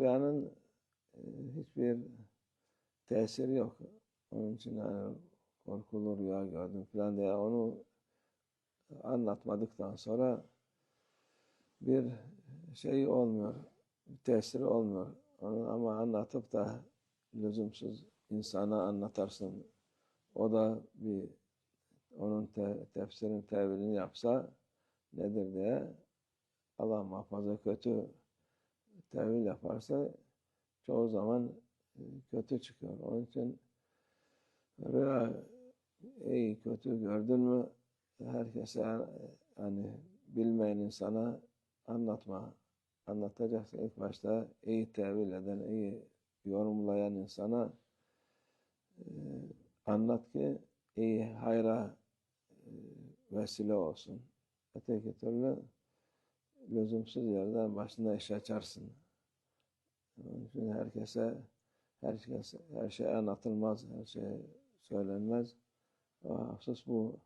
rüyanın e, hiçbir tesiri yok. Onun için yani korkulu rüya gördüm falan diye onu anlatmadıktan sonra bir şey olmuyor, bir tesiri olmuyor. Onu ama anlatıp da lüzumsuz insana anlatarsın. O da bir onun te, tefsirin tevilini yapsa nedir diye Allah muhafaza kötü tevil yaparsa çoğu zaman e, kötü çıkıyor. Onun için rüya iyi kötü gördün mü herkese hani bilmeyen insana anlatma. Anlatacaksın ilk başta iyi tevil eden, iyi yorumlayan insana e, anlat ki iyi hayra e, vesile olsun. Öteki türlü lüzumsuz yerden başına iş açarsın. Onun için herkese herkes her şey anlatılmaz, her şey söylenmez. Hafsız bu